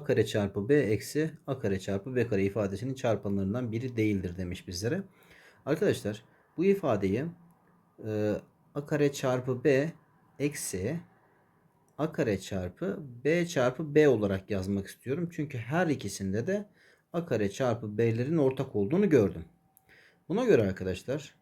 a kare çarpı b eksi a kare çarpı b kare ifadesinin çarpanlarından biri değildir demiş bizlere. Arkadaşlar bu ifadeyi e, a kare çarpı b eksi a kare çarpı b çarpı b olarak yazmak istiyorum. Çünkü her ikisinde de a kare çarpı b'lerin ortak olduğunu gördüm. Buna göre arkadaşlar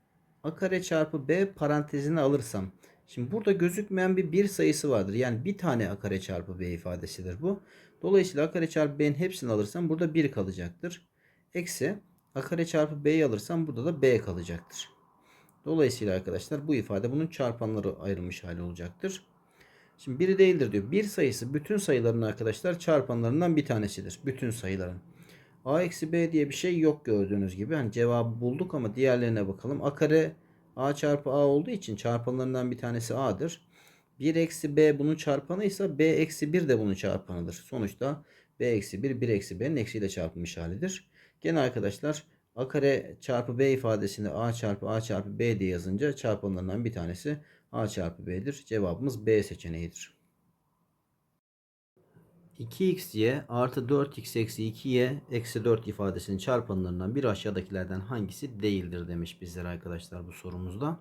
a kare çarpı b parantezine alırsam şimdi burada gözükmeyen bir bir sayısı vardır. Yani bir tane a kare çarpı b ifadesidir bu. Dolayısıyla a kare çarpı b'nin hepsini alırsam burada 1 kalacaktır. Eksi a kare çarpı b'yi alırsam burada da b kalacaktır. Dolayısıyla arkadaşlar bu ifade bunun çarpanları ayrılmış hali olacaktır. Şimdi biri değildir diyor. Bir sayısı bütün sayıların arkadaşlar çarpanlarından bir tanesidir. Bütün sayıların. A eksi B diye bir şey yok gördüğünüz gibi. Hani cevabı bulduk ama diğerlerine bakalım. A kare A çarpı A olduğu için çarpanlarından bir tanesi A'dır. 1 eksi B bunun çarpanıysa B eksi 1 de bunun çarpanıdır. Sonuçta B eksi 1 1 eksi B'nin eksiyle çarpılmış halidir. Gene arkadaşlar A kare çarpı B ifadesini A çarpı A çarpı B diye yazınca çarpanlarından bir tanesi A çarpı B'dir. Cevabımız B seçeneğidir. 2xy artı 4x eksi 2y eksi 4 ifadesinin çarpanlarından bir aşağıdakilerden hangisi değildir demiş bizlere arkadaşlar bu sorumuzda.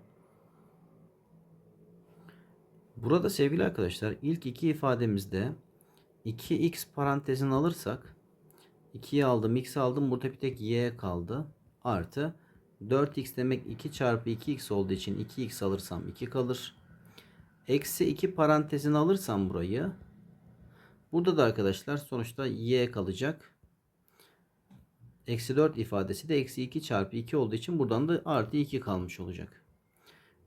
Burada sevgili arkadaşlar ilk iki ifademizde 2x parantezini alırsak 2'yi aldım x aldım burada bir tek y kaldı. Artı 4x demek 2 çarpı 2x olduğu için 2x alırsam 2 kalır. Eksi 2 parantezini alırsam burayı Burada da arkadaşlar sonuçta y kalacak. Eksi 4 ifadesi de eksi 2 çarpı 2 olduğu için buradan da artı 2 kalmış olacak.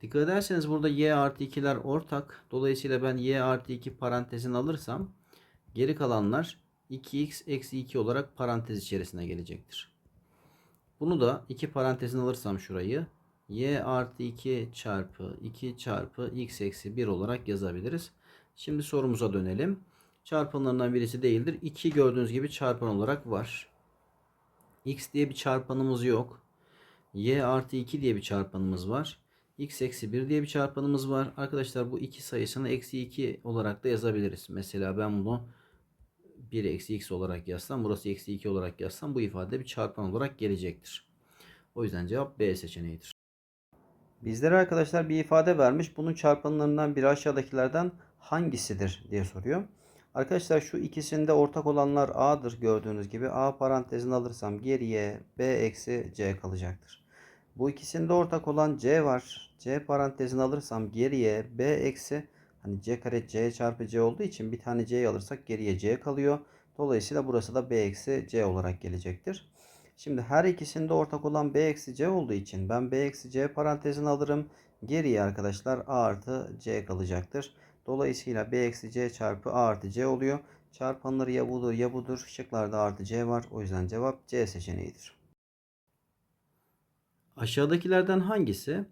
Dikkat ederseniz burada y artı 2'ler ortak. Dolayısıyla ben y artı 2 parantezini alırsam geri kalanlar 2x eksi 2 olarak parantez içerisine gelecektir. Bunu da 2 parantezini alırsam şurayı y artı 2 çarpı 2 çarpı x eksi 1 olarak yazabiliriz. Şimdi sorumuza dönelim çarpanlarından birisi değildir. 2 gördüğünüz gibi çarpan olarak var. X diye bir çarpanımız yok. Y artı 2 diye bir çarpanımız var. X eksi 1 diye bir çarpanımız var. Arkadaşlar bu iki sayısını eksi 2 olarak da yazabiliriz. Mesela ben bunu 1 eksi x olarak yazsam burası eksi 2 olarak yazsam bu ifade bir çarpan olarak gelecektir. O yüzden cevap B seçeneğidir. Bizlere arkadaşlar bir ifade vermiş. Bunun çarpanlarından biri aşağıdakilerden hangisidir diye soruyor. Arkadaşlar şu ikisinde ortak olanlar A'dır gördüğünüz gibi. A parantezini alırsam geriye B eksi C kalacaktır. Bu ikisinde ortak olan C var. C parantezini alırsam geriye B eksi hani C kare C çarpı C olduğu için bir tane C'yi alırsak geriye C kalıyor. Dolayısıyla burası da B eksi C olarak gelecektir. Şimdi her ikisinde ortak olan B eksi C olduğu için ben B eksi C parantezini alırım. Geriye arkadaşlar A artı C kalacaktır. Dolayısıyla B eksi C çarpı A artı C oluyor. Çarpanları ya budur ya budur. Şıklarda artı C var. O yüzden cevap C seçeneğidir. Aşağıdakilerden hangisi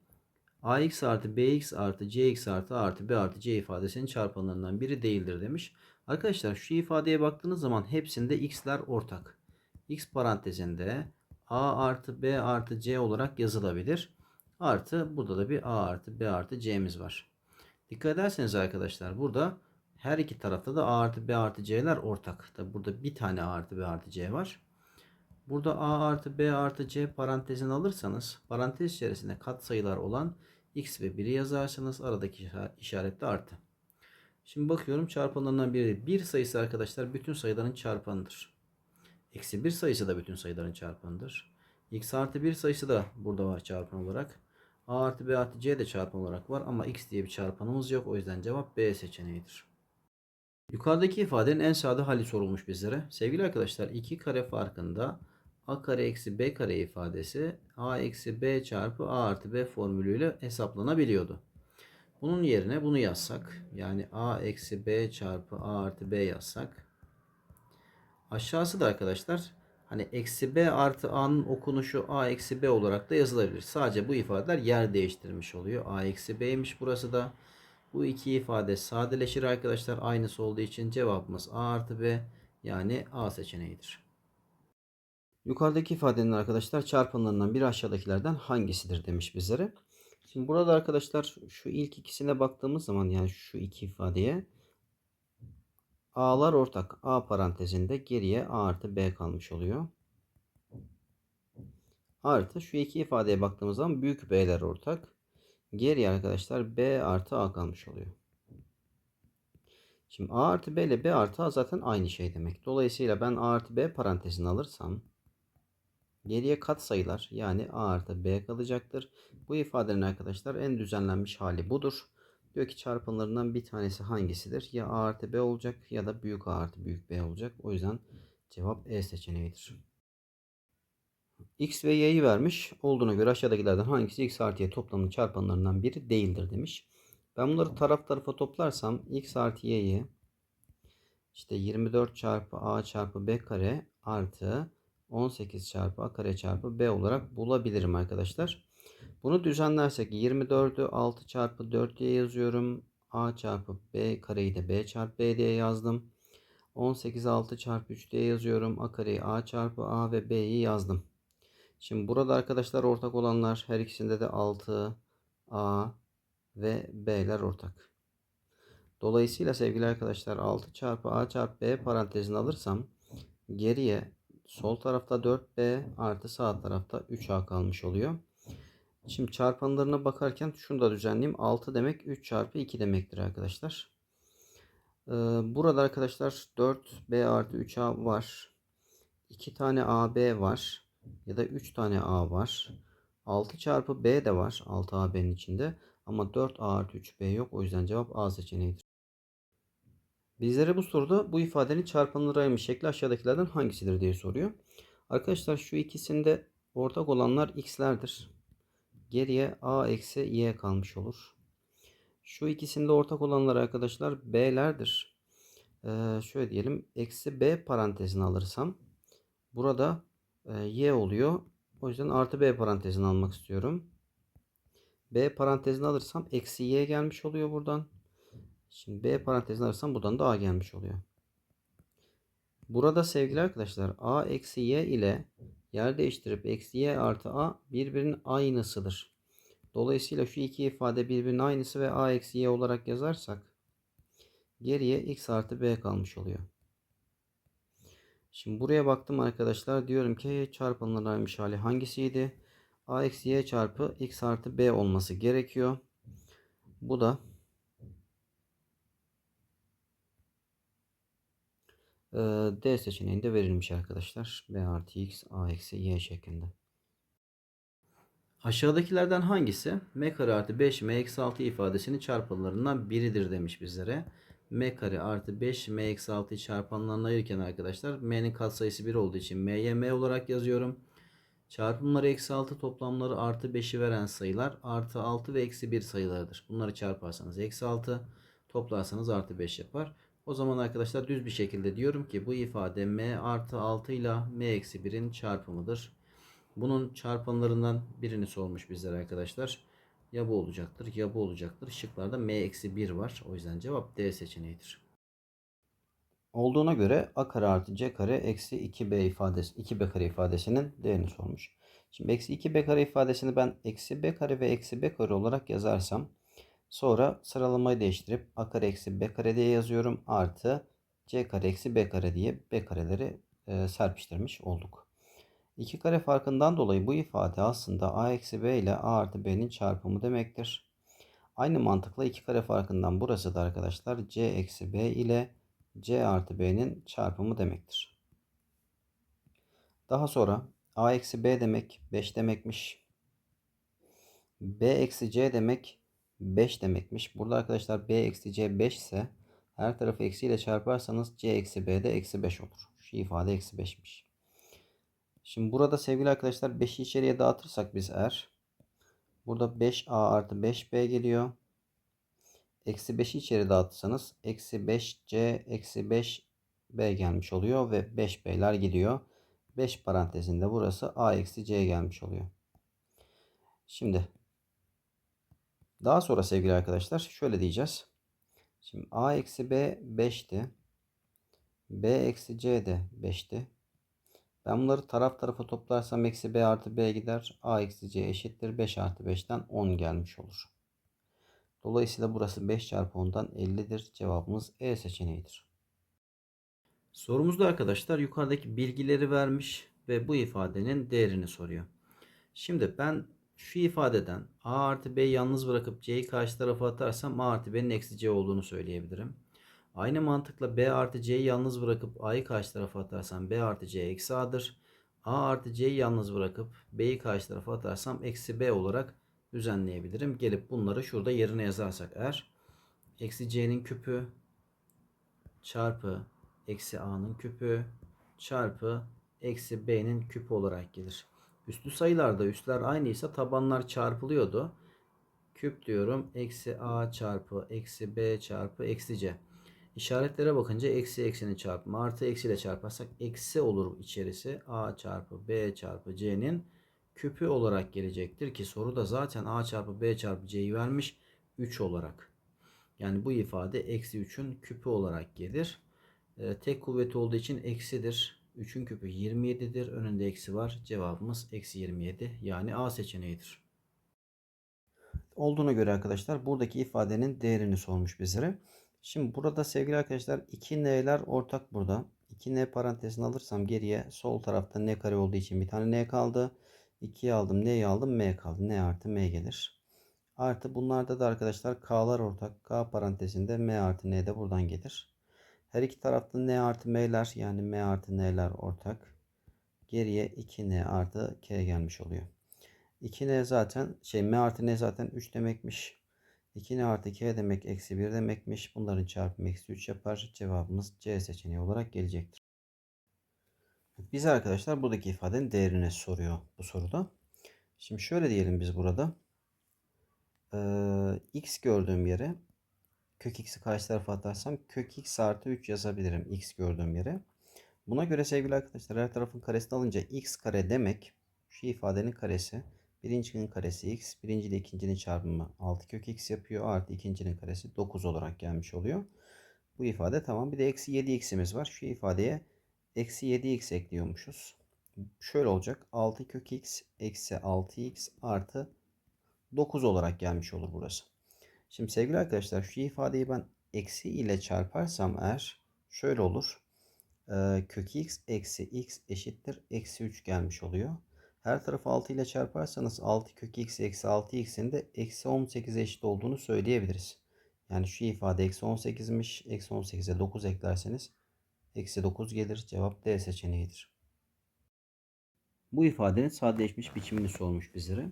ax artı bx artı cx artı a artı b artı c ifadesinin çarpanlarından biri değildir demiş. Arkadaşlar şu ifadeye baktığınız zaman hepsinde x'ler ortak. x parantezinde a artı b artı c olarak yazılabilir. Artı burada da bir a artı b artı c'miz var. Dikkat ederseniz arkadaşlar burada her iki tarafta da A artı B artı C'ler ortak. Tabi burada bir tane A artı B artı C var. Burada A artı B artı C parantezini alırsanız parantez içerisinde katsayılar olan X ve 1'i yazarsınız. Aradaki işaret de artı. Şimdi bakıyorum çarpanlarından biri. Bir sayısı arkadaşlar bütün sayıların çarpanıdır. Eksi bir sayısı da bütün sayıların çarpanıdır. X artı bir sayısı da burada var çarpan olarak. A artı B artı C de çarpan olarak var ama X diye bir çarpanımız yok. O yüzden cevap B seçeneğidir. Yukarıdaki ifadenin en sade hali sorulmuş bizlere. Sevgili arkadaşlar iki kare farkında A kare eksi B kare ifadesi A eksi B çarpı A artı B formülüyle hesaplanabiliyordu. Bunun yerine bunu yazsak yani A eksi B çarpı A artı B yazsak aşağısı da arkadaşlar Hani eksi b artı a'nın okunuşu a eksi b olarak da yazılabilir. Sadece bu ifadeler yer değiştirmiş oluyor. a eksi b'ymiş burası da. Bu iki ifade sadeleşir arkadaşlar. Aynısı olduğu için cevabımız a artı b yani a seçeneğidir. Yukarıdaki ifadenin arkadaşlar çarpanlarından biri aşağıdakilerden hangisidir demiş bizlere. Şimdi burada arkadaşlar şu ilk ikisine baktığımız zaman yani şu iki ifadeye A'lar ortak. A parantezinde geriye A artı B kalmış oluyor. Artı şu iki ifadeye baktığımız zaman büyük B'ler ortak. Geriye arkadaşlar B artı A kalmış oluyor. Şimdi A artı B ile B artı A zaten aynı şey demek. Dolayısıyla ben A artı B parantezini alırsam geriye kat sayılar yani A artı B kalacaktır. Bu ifadenin arkadaşlar en düzenlenmiş hali budur. Diyor ki çarpanlarından bir tanesi hangisidir? Ya A artı B olacak ya da büyük A artı büyük B olacak. O yüzden cevap E seçeneğidir. X ve Y'yi vermiş. Olduğuna göre aşağıdakilerden hangisi X artı Y toplamının çarpanlarından biri değildir demiş. Ben bunları taraf tarafa toplarsam X artı Y'yi işte 24 çarpı A çarpı B kare artı 18 çarpı A kare çarpı B olarak bulabilirim arkadaşlar. Bunu düzenlersek 24'ü 6 çarpı 4 diye yazıyorum. A çarpı B kareyi de B çarpı B diye yazdım. 18 6 çarpı 3 diye yazıyorum. A kareyi A çarpı A ve B'yi yazdım. Şimdi burada arkadaşlar ortak olanlar her ikisinde de 6 A ve B'ler ortak. Dolayısıyla sevgili arkadaşlar 6 çarpı A çarpı B parantezini alırsam geriye sol tarafta 4B artı sağ tarafta 3A kalmış oluyor. Şimdi çarpanlarına bakarken şunu da düzenleyeyim. 6 demek 3 çarpı 2 demektir arkadaşlar. Ee, burada arkadaşlar 4B artı 3A var. 2 tane AB var. Ya da 3 tane A var. 6 çarpı B de var. 6AB'nin içinde. Ama 4A artı 3B yok. O yüzden cevap A seçeneğidir. Bizlere bu soruda bu ifadenin çarpanları ayırmış şekli aşağıdakilerden hangisidir diye soruyor. Arkadaşlar şu ikisinde ortak olanlar x'lerdir. Geriye a eksi y kalmış olur. Şu ikisinde ortak olanlar arkadaşlar b'lerdir. Ee, şöyle diyelim eksi b parantezini alırsam burada e, y oluyor. O yüzden artı b parantezini almak istiyorum. b parantezini alırsam eksi y gelmiş oluyor buradan. Şimdi b parantezini alırsam buradan da a gelmiş oluyor. Burada sevgili arkadaşlar a eksi y ile yer değiştirip eksi y artı a birbirinin aynısıdır. Dolayısıyla şu iki ifade birbirinin aynısı ve a eksi y olarak yazarsak geriye x artı b kalmış oluyor. Şimdi buraya baktım arkadaşlar. Diyorum ki çarpanlarıymış hali hangisiydi? a eksi y çarpı x artı b olması gerekiyor. Bu da D seçeneğinde verilmiş arkadaşlar. B artı x a eksi y şeklinde. Aşağıdakilerden hangisi m kare artı 5 m eksi 6 ifadesinin çarpanlarından biridir demiş bizlere. m kare artı 5 m eksi 6'yı çarpanlarına ayırırken arkadaşlar m'nin katsayısı 1 olduğu için m'ye m olarak yazıyorum. Çarpımları eksi 6 toplamları artı 5'i veren sayılar artı 6 ve eksi 1 sayılarıdır. Bunları çarparsanız eksi 6 toplarsanız artı 5 yapar. O zaman arkadaşlar düz bir şekilde diyorum ki bu ifade m artı 6 ile m eksi 1'in çarpımıdır. Bunun çarpanlarından birini sormuş bizlere arkadaşlar. Ya bu olacaktır ya bu olacaktır. Şıklarda m eksi 1 var. O yüzden cevap D seçeneğidir. Olduğuna göre a kare artı c kare eksi 2b ifadesi 2b kare ifadesinin değerini sormuş. Şimdi eksi 2b kare ifadesini ben eksi b kare ve eksi b kare olarak yazarsam Sonra sıralamayı değiştirip a kare eksi b kare diye yazıyorum. Artı c kare eksi b kare diye b kareleri e, serpiştirmiş olduk. İki kare farkından dolayı bu ifade aslında a eksi b ile a artı b'nin çarpımı demektir. Aynı mantıkla iki kare farkından burası da arkadaşlar c eksi b ile c artı b'nin çarpımı demektir. Daha sonra a eksi b demek 5 demekmiş. b eksi c demek 5 demekmiş. Burada arkadaşlar b eksi c 5 ise her tarafı eksiyle çarparsanız c eksi b eksi 5 olur. Şu ifade eksi 5'miş. Şimdi burada sevgili arkadaşlar 5'i içeriye dağıtırsak biz eğer burada 5a artı 5b geliyor. Eksi 5'i içeri dağıtırsanız eksi 5c eksi 5b gelmiş oluyor ve 5b'ler gidiyor. 5 parantezinde burası a eksi c gelmiş oluyor. Şimdi daha sonra sevgili arkadaşlar şöyle diyeceğiz. Şimdi a eksi b 5'ti. b eksi c de 5'ti. Ben bunları taraf tarafa toplarsam eksi b artı b gider. a eksi c eşittir. 5 artı 5'ten 10 gelmiş olur. Dolayısıyla burası 5 çarpı 10'dan 50'dir. Cevabımız E seçeneğidir. Sorumuzda arkadaşlar yukarıdaki bilgileri vermiş ve bu ifadenin değerini soruyor. Şimdi ben şu ifadeden a artı b yalnız bırakıp c'yi karşı tarafa atarsam a artı b'nin eksi c olduğunu söyleyebilirim. Aynı mantıkla b artı c'yi yalnız bırakıp a'yı karşı tarafa atarsam b artı c eksi a'dır. a artı c'yi yalnız bırakıp b'yi karşı tarafa atarsam eksi b olarak düzenleyebilirim. Gelip bunları şurada yerine yazarsak eğer eksi c'nin küpü çarpı eksi a'nın küpü çarpı eksi b'nin küpü olarak gelir. Üslü sayılarda üsler aynıysa tabanlar çarpılıyordu. Küp diyorum. Eksi a çarpı eksi b çarpı eksi c. İşaretlere bakınca eksi eksinin çarpımı artı eksiyle çarparsak eksi olur içerisi. a çarpı b çarpı c'nin küpü olarak gelecektir ki soruda zaten a çarpı b çarpı c'yi vermiş 3 olarak. Yani bu ifade eksi 3'ün küpü olarak gelir. Ee, tek kuvveti olduğu için eksidir. 3'ün küpü 27'dir. Önünde eksi var. Cevabımız eksi 27. Yani A seçeneğidir. Olduğuna göre arkadaşlar buradaki ifadenin değerini sormuş bizlere. Şimdi burada sevgili arkadaşlar 2n'ler ortak burada. 2n parantezini alırsam geriye sol tarafta n kare olduğu için bir tane n kaldı. 2'yi aldım n'yi aldım m kaldı. n artı m gelir. Artı bunlarda da arkadaşlar k'lar ortak. k parantezinde m artı n de buradan gelir. Her iki tarafta n artı m'ler yani m artı n'ler ortak. Geriye 2n artı k gelmiş oluyor. 2n zaten şey m artı n zaten 3 demekmiş. 2n artı k demek eksi 1 demekmiş. Bunların çarpımı eksi 3 yapar. Cevabımız C seçeneği olarak gelecektir. Biz arkadaşlar buradaki ifadenin değerini soruyor bu soruda. Şimdi şöyle diyelim biz burada. Ee, x gördüğüm yere kök x'i karşı tarafa atarsam kök x artı 3 yazabilirim x gördüğüm yere. Buna göre sevgili arkadaşlar her tarafın karesini alınca x kare demek şu ifadenin karesi. Birincinin karesi x. Birinci ile ikincinin çarpımı 6 kök x yapıyor. Artı ikincinin karesi 9 olarak gelmiş oluyor. Bu ifade tamam. Bir de eksi 7x'imiz var. Şu ifadeye eksi 7x ekliyormuşuz. Şöyle olacak. 6 kök x eksi 6x artı 9 olarak gelmiş olur burası. Şimdi sevgili arkadaşlar şu ifadeyi ben eksi ile çarparsam eğer şöyle olur. Ee, kök x eksi x eşittir eksi 3 gelmiş oluyor. Her tarafı 6 ile çarparsanız 6 kök x eksi 6x'in de eksi 18 eşit olduğunu söyleyebiliriz. Yani şu ifade eksi 18'miş. Eksi 18'e 9 eklerseniz eksi 9 gelir. Cevap D seçeneğidir. Bu ifadenin sadeleşmiş biçimini sormuş bizlere.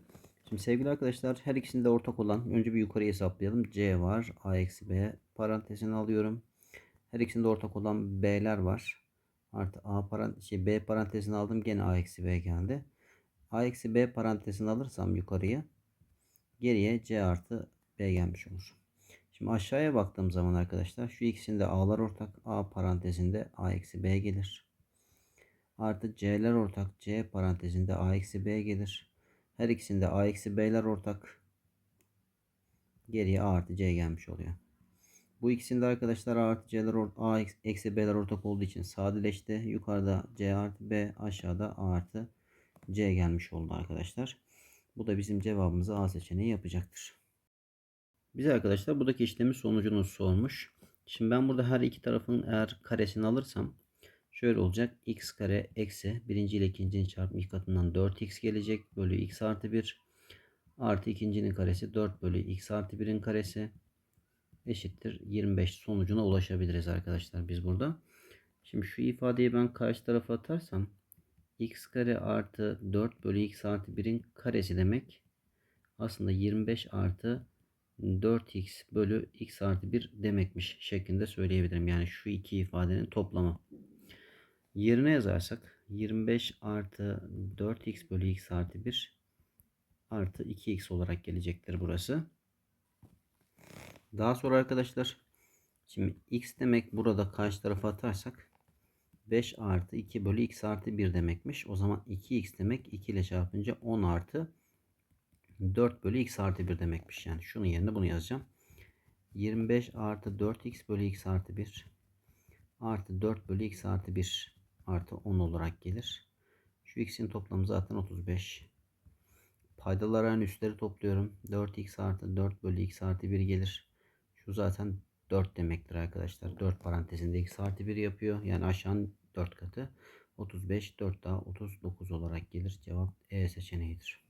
Şimdi sevgili arkadaşlar her ikisinde ortak olan önce bir yukarı hesaplayalım. C var. A eksi B parantezini alıyorum. Her ikisinde ortak olan B'ler var. Artı A parantez, şey, B parantezini aldım. Gene A eksi B geldi. A eksi B parantezini alırsam yukarıya geriye C artı B gelmiş olur. Şimdi aşağıya baktığım zaman arkadaşlar şu ikisinde A'lar ortak. A parantezinde A eksi B gelir. Artı C'ler ortak. C parantezinde A eksi B gelir. Her ikisinde A eksi B'ler ortak. Geriye A artı C gelmiş oluyor. Bu ikisinde arkadaşlar A artı C'ler A eksi B'ler ortak olduğu için sadeleşti. Yukarıda C artı B aşağıda A artı C gelmiş oldu arkadaşlar. Bu da bizim cevabımızı A seçeneği yapacaktır. Bize arkadaşlar buradaki işlemin sonucunu sormuş. Şimdi ben burada her iki tarafın eğer karesini alırsam şöyle olacak. x kare eksi birinci ile ikincinin çarpımı iki katından 4x gelecek. Bölü x artı 1 artı ikincinin karesi 4 bölü x artı 1'in karesi eşittir 25 sonucuna ulaşabiliriz arkadaşlar biz burada. Şimdi şu ifadeyi ben karşı tarafa atarsam x kare artı 4 bölü x artı 1'in karesi demek. Aslında 25 artı 4x bölü x artı 1 demekmiş şeklinde söyleyebilirim. Yani şu iki ifadenin toplamı. Yerine yazarsak 25 artı 4x bölü x artı 1 artı 2x olarak gelecektir burası. Daha sonra arkadaşlar şimdi x demek burada karşı tarafa atarsak 5 artı 2 bölü x artı 1 demekmiş. O zaman 2x demek 2 ile çarpınca 10 artı 4 bölü x artı 1 demekmiş. Yani şunun yerine bunu yazacağım. 25 artı 4x bölü x artı 1 artı 4 bölü x artı 1 artı 10 olarak gelir. Şu x'in toplamı zaten 35. Paydaların üstleri topluyorum. 4x artı 4 bölü x artı 1 gelir. Şu zaten 4 demektir arkadaşlar. 4 parantezinde x artı 1 yapıyor. Yani aşağının 4 katı. 35 4 daha 39 olarak gelir. Cevap E seçeneğidir.